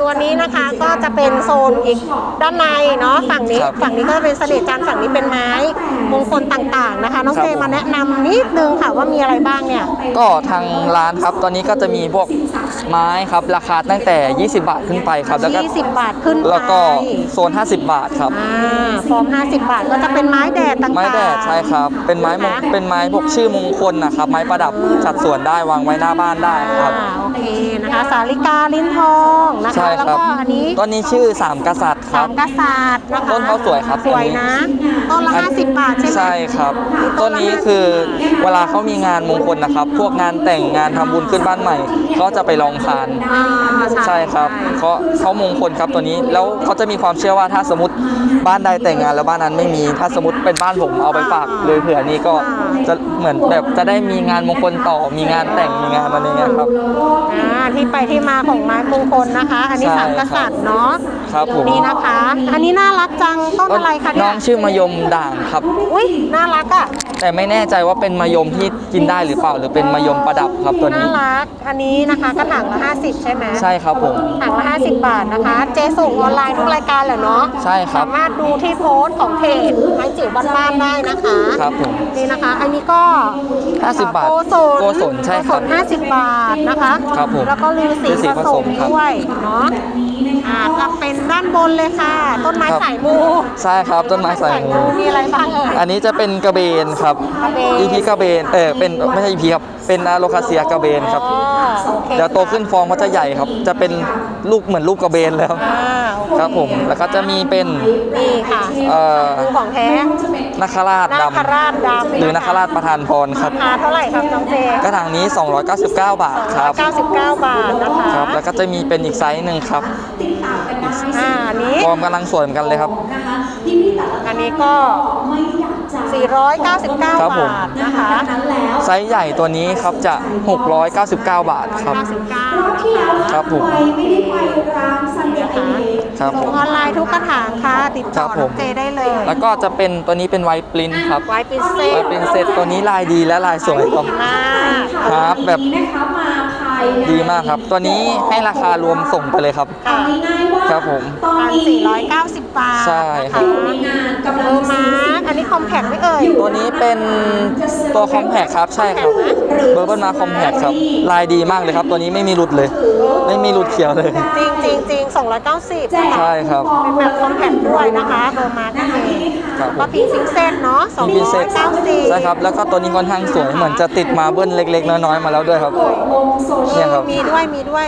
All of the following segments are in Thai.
ตัวนี้นะคะก็จะเป็นโซนอีกด้านในเนาะฝั่งนี้ ครับฝั่งนี้ก็เป็นเสน่ห์จันทร์ฝั่งนี้เป็นไม้มงคลต่างๆนะคะน้องครับเจมาแนะนำนิดนึงค่ะว่ามีอะไรบ้างเนี่ย ก็ทางร้านครับ ตอนนี้ก็จะมีพวกไม้ครับ ราคาตั้งแต่ 20 บาทขึ้นไปครับ แล้วก็20 บาทขึ้นไปแล้วก็โซน 50 บาทครับ อ่าฟอร์ม 50 บาทก็จะเป็นไม้แดดต่างๆ ไม้แดดใช่ครับ เป็นไม้มงนะคะเป็นไม้พวกชื่อมงคลนะครับ ไม้ประดับจัดสวนได้วางไว้หน้าบ้านได้ครับ อ่าโอเคนะคะ สาลิกาลิ้นทองนะคะใช่แล้วครับ ก็อันนี้ต้นนี้ชื่อสามกษัตริย์คสารับ มกษัตริย์นะคะต้นเขาสวยครับสวยนะ ต้นละอัน50 บาทใช่ไหม ใช่ครับ ต้นนี้คือเวลาเขามีงานมงคลนะครับ พวกงานแต่งงานทำบุญขึ้นบ้านใหม่ ก็จะไปลองทาน อ่า ใช่ครับเขาเขามงคลครับตัวนี้แล้วเขาจะมีความเชื่อว่าถ้าสมมติบ้านใดแต่งงานแล้วบ้านนั้นไม่มีถ้าสมมติเป็นบ้านผมเอาไปฝากเลยเผื่อนี้ก็จะเหมือนแบบจะได้มีงานมงคลต่อมีงานแต่งมีงานอะไรเงี้ยครับอ่าที่ไปที่มาของไม้มงคลนะคะ อันนี้ใช่สามกษัตริย์เนาะครับผมนี่นะคะ อันนี้น่ารักจังต้นอะไรคะน้เนี่อยงชื่อมะยมด่างครับอุ้ยน่ารักอะ แต่ไม่แน่ใจว่าเป็นมะยมที่กินได้หรือเปล่า หรือเป็นมะยมประดับครับตัวน่านี้รัก อันนี้นะคะกระถางละ50 ใช่ไหมใช่ครับผม ถังละ50 บาทนะคะ เจส่งออนไลน์ทุกรายการเหรอเนาะใช่ครับ สามารถดูที่โพสต์ของเพจไม้จิ๋วบ้านๆได้นะคะครับผม นี่นะคะ อันนี้ก็50บาทโกศลโกศลใช่ครับโกศล50 บาทนะคะ ครับผมแล้วก็ลือสีฤาษีผผสสมมครับด้วยเนาะ อ่าจะเป็นด้านบนเลยค่ะ ต้นไม้ครับสายมูใช่ครับต้นไม้สายมูมีอะไรบ้างเอ่ยอันนี้จะเป็นกระเบนครับกระเบนอีพีกระเบนเออเป็นไม่ใช่อีพีครับเป็นอะโลคาเซียกระเบนครับอ๋อโอคเดี๋ยวโตขึ้นฟอร์มก็จะใหญ่ครับ จะเป็นลูกเหมือนลูกกระเบนแล้วอ่าโอเครับผมแล้วก็จะมีเป็นนี่ค่ะเอ่อคือของแท้นาคราชนาคดำราชดำหรือนาคราชประธานพรครับราคาเท่าไหร่ครับน้องเจกระถางนี้ 299 บาทครับ 99 บาทนะคะครับแล้วก็จะมีเป็นอีกไซส์หนึ่งครับอ่าอันนี้ ฟอร์มกำลังสวยเหมือนกันเลยครับอันนี้ก็499ครับผมบาทนะคะไซส์ใหญ่ตัวนี้ครับจะ 699 บาทครับ99ครับผมนะคะครับผส่งม ออนไลน์ทุกกระถางค่ะ ติดต่อครับผน้อม งเจได้เลยแล้วก็จะเป็นตัวนี้เป็นไวท์ปรินครับไว้เป็นเซไวต ท์ปรินเซตตัวนี้ลายดีและลายสวยครับ มาก ครับแบบ ดีมากครับ ตัวนี้ให้ราคารวมส่งไปเลยครับ ค่ะครับผม พันสี่ร้อยเก้าสิบบาทใช่ครับนะคะเบอร์มาร์คอันนี้คอมแพคไม่เอ่ย ตัวนี้เป็นตัวคอมแพคครับใช่ครับเบอร์เบิลมาคอมแพคครับ ลายดีมากเลยครับ ตัวนี้ไม่มีหลุดเลย ไม่มีหลุดเขียวเลย จริงจริงจริง สองร้อยเก้าสิบใช่ครับเป็นแบบคอมแพคด้วยนะคะเบอร์มาร์คนั่นเองครับผม ก็พิงพิงเซตเนาะสองพินร้เซอยตเก้าสิบใช่ครับ แล้วก็ตัวนี้ค่อนข้างสวย เหมือนจะติดมาเบิ้ลเล็ก ๆ น้อยๆมาแล้วด้วยครับ เนี่ยครับ มีด้วยมีด้วย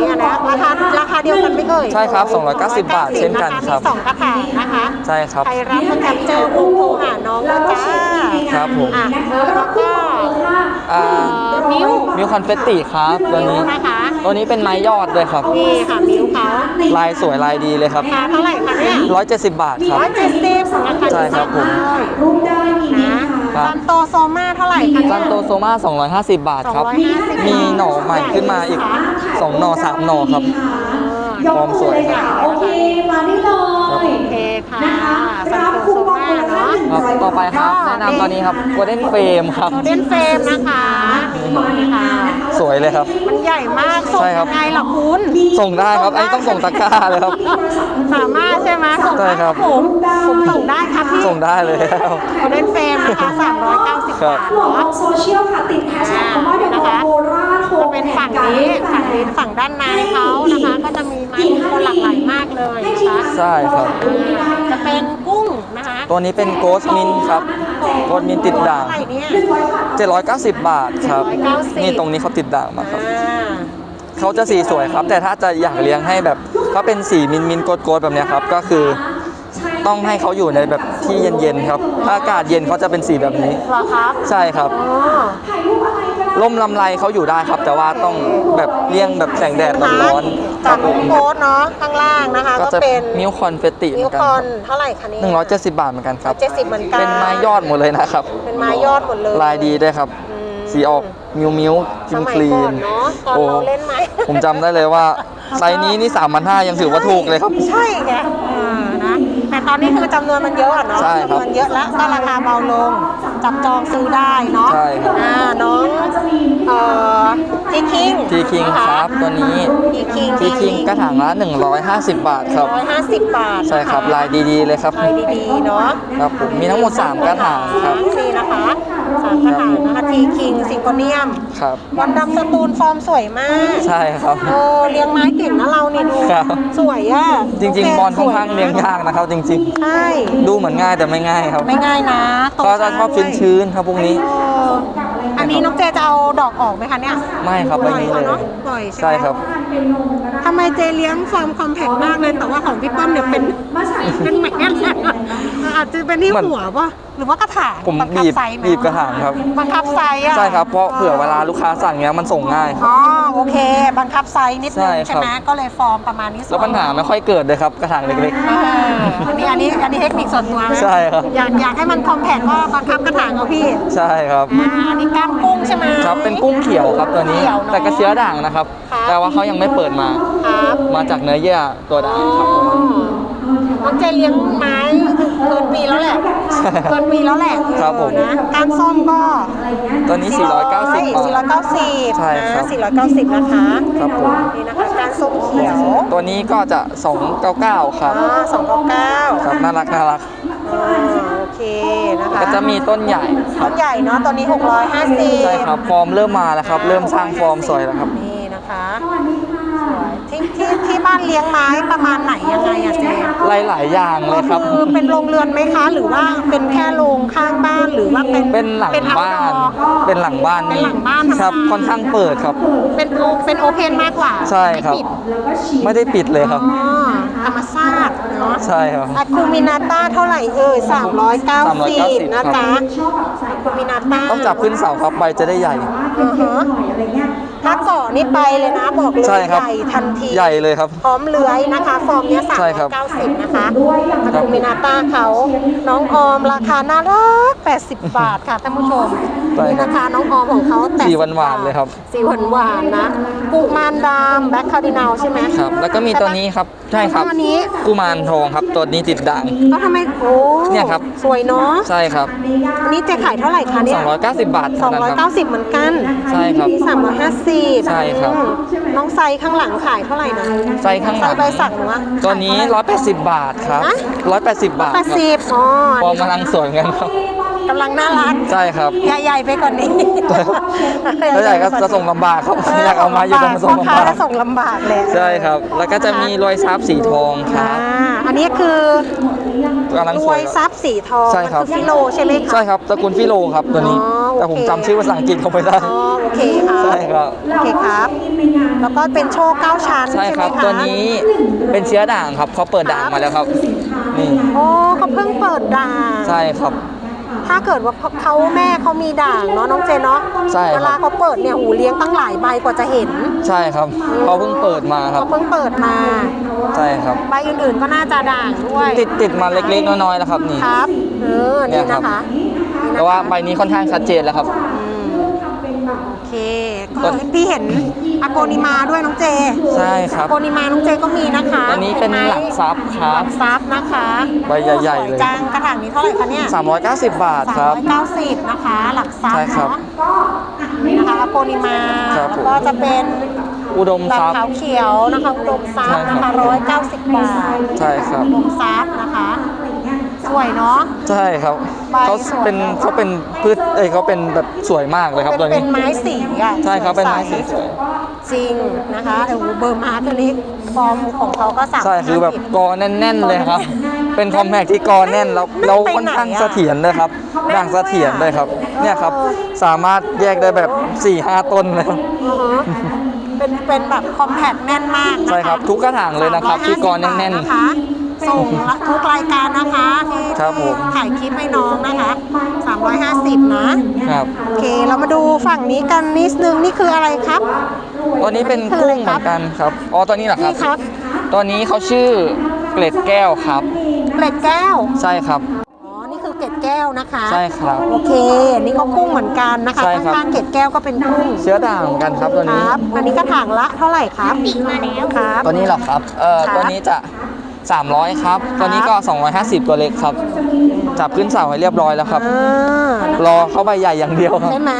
นี่นะราคาราคาเดียวกันไหม่เอ่ยใช่ครับ290บาทเช่นกันครับ มีสองกระถางนะคะใช่ครับ ใครรับก็จับเจอโทรหาน้องนะจ้าครับผม อะแล้วก็ อ่า นิ้ว มิวคอนเฟตติครับตัวนี้ นะคะ ตัวนี้เป็นไม้ยอดเลยครับ นี่ค่ะนิ้วเขาลายสวยลายดีเลยครับราคาเท่าไหร่คะเนี่ย170บาทครับ ร้อยเจ็ดสิบราคาใช่ครับผม รูปได้นะครับซันโตโซมาเท่าไหร่คะซันโตโซมา250 บาทครับ 250 มีหน่อใหม่ขึ้นมาอีก 2 หน่อ3หน่อครับฟอร์มสวยครับ โอเค มาได้เล ต่อไปครับ แนะนำตัวนี้ครับโกลเด้นเฟรมครับโมเดนเฟรมนะคะนี่ค่ะ สวยเลยครับ มันใหญ่มาก ส่งใช่ครับยังไงล่ะคุณส่งได้ครับ อันนี้ต้องส่งตะกร้าเลยครับ สามารถใช่ไหมส่งใช่ได้ครับ ผมผมส่งได้ครับพี่ส่งได้เลยครับโมเดนเฟรมนะคะ390ครับบาทหลอกเนาะโซเชียลค่ะ ติดแฮชแท็กคำว่าเดี๋ยวบอกโคราชโฮจะมเป็นฝั่งนี้ฝั่งนี้ ฝั่งด้านในเขานะคะ ก็จะมีไม้มงคลหลากหลายมากเลยนะคะใช่ครับ อ่าจะเป็นกุ้งนะคะตัวนี้เป็นโกสมินครับ โกสมินติดด่างเท่าไหร่เนี่ย 790 บาทครับ 790 นี่ตรงนี้เขาติดด่างมาครับ อ่าเขาจะสีสวยครับ แต่ถ้าจะอยากเลี้ยงให้แบบเขาเป็นสีมินมินโกดโกดแบบเนี้ยครับ ก็คือต้องให้เขาอยู่ในแบบที่เย็นๆครับ ถ้าอากาศเย็นเขาจะเป็นสีแบบนี้ เหรอครับใช่ครับ อ๋อ ร่มลำไรเขาอยู่ได้ครับ แต่ว่าต้องแบบเลี่ยงแบบแสงแดดร้อนๆคจารักบผมโพสต์เนาะข้างล่างนะคะ ก็ก็จะเป็นมิวคอนเฟตติเหมิมืวอนกันคคอรันเท่าไหร่คะเนี่ยบ170 บาทเหมือนกันครับ170เหมือนกันเป็นไม้ยอดหมดเลยนะครับ เป็นไม้ยอดหมดเลยลายดีด้วยครับ อืมสีออกมิวมิวจิสมมัคยลีก่อนนเนาะตอนโอ้เราเล่นไหมผมจำได้เลยว่าไซส์นี้นี่3 5 0 0ยังถือว่าถูกเลยครับ ใช่ไงอ่านะ แต่ตอนนี้คือจำนวนมันเยอะอะเนาะใช่ครับจำนวนเยอะแล้วก็ราคาเบาลง จับจองซื้อได้เนาะใช่ครับ อ่าน้องเอ่อเจทีคิงทีคิงครับตัวนี้ทีคิงทีคิงกระถางละ150 บาทครับ ร้อยห้าสิบบาทใช่ครับลายดีๆเลยครับ ลายดีๆเนาะ ครับผมมีทั้งหมด 3 กระถางครับ นี่นะคะ สามกระถางนะคะทีคิงซิงโกเนียมครับ วันดำสตูลฟอร์มสวยมากใช่ครับโอ้เลี้ยงไม้เก่งนะเราเนี่ยดู ครับ สวยอะจริง ๆ บอลค่อนข้างเลี้ยงยากนะครับ จริง ใช่ๆ ดูเหมือนง่ายแต่ไม่ง่ายครับไม่ง่ายนะโตเขาจะชอบช้าด้วยชื้นๆครับพวกนี้ เอออันนี้น้องเจจะเอาดอกออกไหมคะเนี่ยไม่ครับปใบล่อยนี้เขาเลยเนาะปล่อยใช่ไหมใช่ครับ ทำไมเจเลี้ยงฟอร์มคอมแพคมากเลยแต่ว่าของพี่ป้อมเนี่ยเป็นเป็นแหม่ อาจจะเป็นที่มันหัวป่ะหรือว่ากระถางผมบังคับีบไซส์ไหมบีบกระถางครับ บังคับไซส์อะใช่ครับเพราะเผื่อเวลาลูกค้าสั่งเงี้ยมันส่งง่าย อ๋อโอเค บังคับไซส์นิดใช่นึงครับใช่ไหมก็เลยฟอร์มประมาณนี้สวยแล้วปัญหาไม่ค่อยเกิดเลยครับกระถางเล็ก เอออันนี้อันนี้อันนี้เทคนิคส่วนตัวนะใช่ครับ อยากอยากให้มันคอมแพคก็บังคับกระถางเอาพี่ๆ ใช่ครับ อ่าอันนี้กล้ามกุ้งใช่ไหม ครับเป็นกุ้งเขียวครับตัวนี้เขียวเนอะแต่กระเชื้อด่างนะครับครับแต่ว่าเขายังไม่เปิดมา ครับมาจากเนื้อเยื่อตัวด่างครับน้องเจเลี้ยงไม้ เกินปีแล้วแหละใช่เกินปีแล้วแหละครับผม นะการซ่อมก็ตัวนี้ 490บาท 490ใช่ครับ นะ490 นะคะครับผมนี่นะคะการส้มเขียวตัวนี้ก็จะ 299 ครับ อ่า299ครับน่ารักน่ารัก อ่าโอเคนะคะก็จะมีต้นใหญ่คต้รับนใหญ่เนาะตอนนี้ 650 ใช่ครับ ฟอร์มเริ่มมาแล้วครับ เริ่มสร้างฟอร์มสวยแล้วครับ นี่นะคะสวย ที่ที่ที่บ้านเลี้ยงไม้ประมาณไหนยังไงอะเจหลายๆอย่างเลยครับ คือเป็นโรงเรือนไหมคะ หรือว่าเป็นแค่โรงข้างบ้านหรือว่าเป็นเป็นหลังเป็นบ้าน outdoor เป็นหลังบ้านเป็นนี่หลังบ้านธรรมดา ครับ ค่อนข้างเปิดครับ เป็นโอเป็นโอเพนมากกว่าใช่ครับ ไม่ปิดไม่ได้ปิดเลยครับ อ๋อ ธรรมชาติเนาะใช่ครับอะคูมินาต้าเท่าไหร่เอ่ย390นะจ๊ะอะคูมินาต้าต้องจับขึ้นเสาครับใบจะได้ใหญ่ อือฮะถ้าเกาะนี่ไปเลยนะบอกเลยใช่ครับ ใหญ่ทันที ใหญ่เลยครับ พร้อมเลื้อยนะคะ ฟอร์มเนี้ยใช่ครับ 390 นะคะอะคูมินาต้าเขา น้องออมราคาน่ารัก 80 บาทค่ะท่านผู้ชม ใช่นี่ครับนะคะน้องออมของเขา80สีหวานๆเลยครับ สีหวานหวานๆนะกุมารดำแบ็คคาร์ดินัลใช่ไหมครับ แล้วก็มีตัวนี้ครับ ใช่ครับแล้วก็อันนี้ กุมารทองครับตัวนี้ติดด่าง ก็ทำไมโอ้เนี่ยครับ สวยเนาะใช่ครับ อันนี้เจะขายเท่าไหร่คะเนี่ย290 บาทเท่านั้นครับ 290 เหมือนกันใช่ครับสามร้อยห้าสิบใช่ครับน้องไซข้างหลังขายเท่าไหร่นะไซส์ข้างหลังไซใบสักหนูอะตัวนี้ 180 บาทครับฮะ180 บาทแปคดรับสิบอ๋อฟอร์มกำลังสวยเหมือนกันครับ กำลังน่ารักใช่ครับใหญ่ๆไปกว่อนนี้แล้วใหญ่ก็จะส่งลำบากครับอยากเอามาอยู่ตรงส่งพ่อค้าลำบากจะส่งลำบากแหละใช่ครับ แล้วก็จะมีรอยซับสีทองคอ่ารับอันนี้คือกำลังรสววยยครับทรัพย์สีทองใช่ครับมันอฟิโลใช่ไหมคะใช่ครับตระกูลฟิโลครับตัวนี้อ๋อโอเคแต่ผมจำชื่อภาษาอังกฤษเขาไม่ได้อ๋อโอเคค่ะใช่ครับโอเคครับแล้วก็เป็นโชว์เก้าชั้นใช่ใช่ไหคมรับคะตัวนี้เป็นเชื้อด่างครับเขาเปิดด่างมาแล้วครับนี่โอ้เขาเพิ่งเปิดด่างใช่ครับ ถ้าเกิดว่าเขาแม่เขามีด่างเนาะน้องเจเนาะใช่ครับ เวลาเขาเปิดเนี่ยหูเลี้ยงตั้งหลายใบกว่าจะเห็นใช่ครับเขาเพิ่งเปิดมาครับ เขาเพิ่งเปิดมา ใช่ครับ ใบอื่นๆก็น่าจะด่างด้วยติดติดมาเล็กๆน้อยๆแล้วครับนี่ ครับ เออเนี่นี่ยครับนะคะนี่นะคะแต่ว่าใบนี้ค่อนข้างชัดเจนแล้วครับ อืมโอเค ก็พี่เห็นอโกนิมาด้วยน้องเจใช่คอรับโกนิมาน้องเจก็มีนะคะอันนี้เป็นหลักทรัพย์คหรัลับ กทรัพย์นะคะใบใหญ่ๆเลย สวจังกระถางนี้เท่าไหร่คะเนี่ย 390 บาทครับ390นะคะ หลักทรัพใช่ย์ครับเนาะนี่นะคะอโกนิมาครับแล้วผม ก็จะเป็นอุดมดาทวรัพย์ ขาวเขียวนะคะอุดมทรัพย์ใช่นะครัคะบ ร้อยเก้าสิบบาทใช่ครับ อุดมทรัพย์นะคะ สวยเนาะ ใช่ครับใบเขาสวยเป็นเขาเป็นพืชเอ้ยเขาเป็นแบบสวยมากเลยครับเป็นตัวเป็นี้นไม้สีอะใช่ครับเป็นไม้สีสวยจริงนะคะโอ้โหเบอร์มาร์ตัวนี้ฟอร์มของเขาก็สามใช่คือแบบกอแน่น ๆ เลยครับ เป็นคอมแพกที่กอแน่นแล้วแล้วค่อนข้างเสถียรเลยครับด่างเสถียรเลยครับเนี่ยครับสามารถแยกได้แบบ4-5ต้นเลยครับอือฮะเป็นเป็นแบบคอมแพคแน่นมากนะคะใช่ครับทุกกระถางเลยนะครับที่กอแน่น350นะคะ ส่งละทุกรายการนะคะที่ครับผม ถ่ายคลิปให้น้องนะคะ 350 นะๆครับ โอเค เรามาดูฝั่งนี้กันนิดนึง นี่คืออะไรครับ ตัวนี้เป็นกุ้งเหมือนกันครับ อ๋อ ตัวนี้เหรอครันี่บครับ ตัวนี้เขาชื่อเกล็ดแก้วครับ เกล็ดแก้ว ใช่ครับ อ๋อ นี่คือเกล็ดแก้วนะคะ ใช่ครับ โอเค นี่ก็กุ้งเหมือนกันนะคะใช่ครับ ข้างๆเกล็ดแก้วก็เป็นกุ้ง เชื้อด่างเหมือนกันครับตัวคนี้ รับ อันนี้กระถางละเท่าไหร่ครับปีมาแล้วครับ ตัวนี้เหรอครับ เอ่อ ครับ ตัวนี้จะ 300 ครับ ตัวนี้ก็ 250 ตัวเล็กครับอจับขึ้นเสาให้เรียบร้อยแล้วครับอ่ารอเข้าใบใหญ่อย่างเดียวครับ ใช่ไหม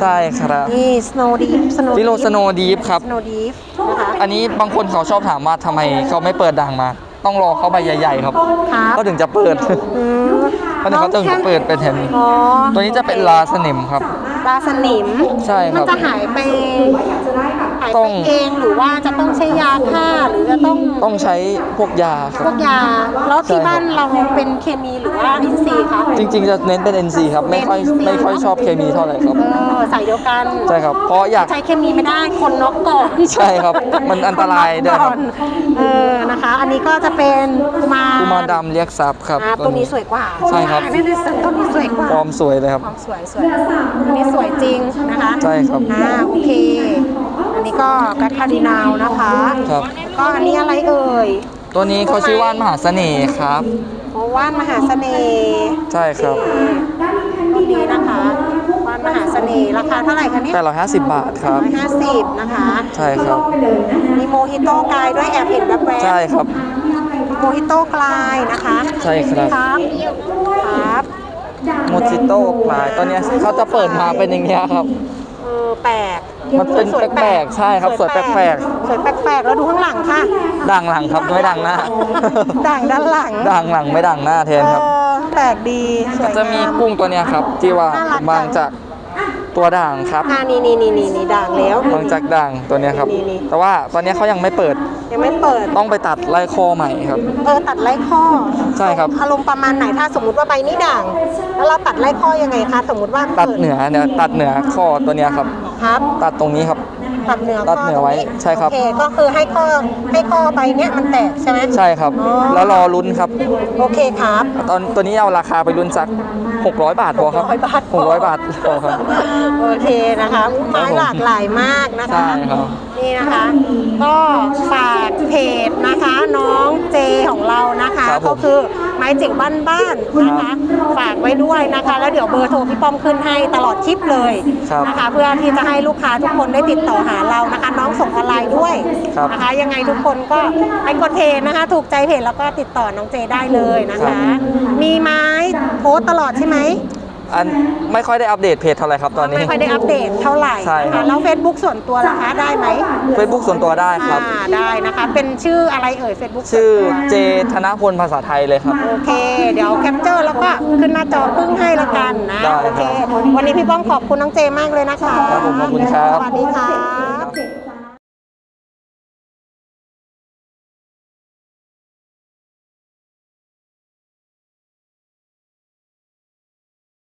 ใช่ครับ นี่ snow deep snow ฟิโลสโนดีฟครับ snow deep นะคะอันนี้บางคนเขาชอบถามว่าทำไมเขาไม่เปิดด่างมา ต้องรอเข้าใบใหญ่ ๆ ครับ ครับก็ถึงจะเปิดอืมก็ถึงเขาถึงจะเปิดเป็นแทนอ๋อตัวนี้จะเป็นลาสนิมครับ ปลาสนิม ใช่ครับมันจะหายไป หายต้ไปอง เองหรือว่าจะต้องใช้ยาฆ่าหรือจะต้องต้องใช้พวกยาคพรัวบกยา แล้วที่ใช่ครับ บ้านเราเป็นเคมีหรือว่าอินทรีย์คะจริง ๆ จะเน้นเป็น NC ครับ ไม่ค่อยไม่ค่อยชอบเคมีเท่าไหร่ครับ เออใส่เดียวกันใช่ครับเพราะอยาก ใช้เคมีไม่ได้คนน็อกก่อนใช่ครับมันอันตรายด้วยครับนน็อกก่อนเออนะคะ อันนี้ก็จะเป็นกุมารกุมารดำเรียกทรัพย์ครับอ่าตัวนี้สวยกว่าใช่ครับนี่ตัวนี้สวยกว่า ฟอร์มสวยเลยครับ ความสวยสวยอันนี้สวยจริงนะคะใช่ครับ อ่าโอเค อันนี้ก็กัดคาร์ดินาลนะคะ ครับ ก็อันนี้อะไรเอ่ยตัวนี้เขาชื่อว่านมหาเสน่ห์ครับ โอ้ว่านมหาเสน่ห์ใช่ครับต้นนี้นะคะว่านมหาเสน่ห์ราคาเท่าไหร่คะเนี่ย850 บาทครับร้อยห้าสิบนะคะ ใช่ครับ มีโมฮิโต้กายด้วยแอบเห็นแบบแบบใช่ครับ โมฮิโต้กลายนะคะใช่ครับ ครับครับโมจิโต้ปลายตัวเนี้ยเขาจะเปิดมาเป็นอย่างเงี้ยครับ เออแปลก มันเป็นสวยแปลกๆใช่ครับสวยแปลกๆ สวยแปลกๆแล้วดูข้างหลังค่ะด่างหลังครับไม่ด่างหน้า ด่างด้านหลังด่างหลังไม่ด่างหน้าแทนครับ เออแปลกดีสวยจะมีกุ้งตัวเนี้ยครับที่ว่าน่ารักจัง บางจากตัวด่างครับอ่านี่นี่นี่นี่นี่ด่างแล้ว บางจากด่างตัวเนี้ยครับ นี่นี่ แต่ว่าตอนเนี้ยเขายังไม่เปิดยังไม่เปิด ต้องไปตัดไล่คอใหม่ครับ เออตัดไล่ข้อใช่ครับ อารมณ์ประมาณไหนถ้าสมมติว่าใบนี้ด่าง แล้วเราตัดไล่ข้อยังไงคะสมมติว่าตัดเหนือเนี่ยตัดเหนือข้อตัวเนี้ยครับ ครับตัดตรงนี้ครับ ตัดเหนือตัดเหนือไว้ข้ตรงใช่ครับ โอเคก็คือให้ข้อให้ข้อใบเนี้ยมันแตกใช่ไหมใช่ครับอ๋อแล้วรอลุ้นครับ โอเคครับ ตอนตัวนี้เอาราคาไปลุ้นสัก 600 บาทพอครับ600บาทพอ 600 บาทพอครับ โอเคนะคะไม้หลากหลายมากนะคะ ใช่ครับ นี่นะคะ ก็ฝากเพจนะคะน้องเจของเรานะคะ ครับผมก็คือ ไม้จิ๋วบ้านๆนะคะฝากไว้ด้วยนะคะ แล้วเดี๋ยวเบอร์โทรพี่ป้อมขึ้นให้ตลอดคลิปเลยครับนะคะ เพื่อที่จะให้ลูกค้าทุกคนได้ติดต่อหาเรานะคะ น้องส่งออนไลน์ด้วยครับ นะคะ ยังไงทุกคนก็ไปกดเพจนะคะ ถูกใจเพจแล้วก็ติดต่อน้องเจได้เลยนะคะ มีไม้โพสต์ตลอดใช่ไหม อันไม่ค่อยได้อัปเดตเพจเท่าไหร่ครับตอนนี้ ไม่ค่อยได้อัปเดตเท่าไหร่ใช่นะครัคะบแล้ว Facebook ส่วนตัวล่ะคะได้ไหม Facebook ส่วนตัวได้ครับ อ่าได้นะคะ เป็นชื่ออะไรเอ่ย Facebook ชื่อเจธนพลภาษาไทยเลยครับ โอเค เดี๋ยวแคปเจอร์แล้วก็ขึ้นหน้าจอพึ่งให้ละกันนะ ได้โอเค วันนี้พี่ป้องขอบคุณน้องเจมากเลยนะคะครับผมขอบคุณครับ สวัสดีค่ะเจ็ด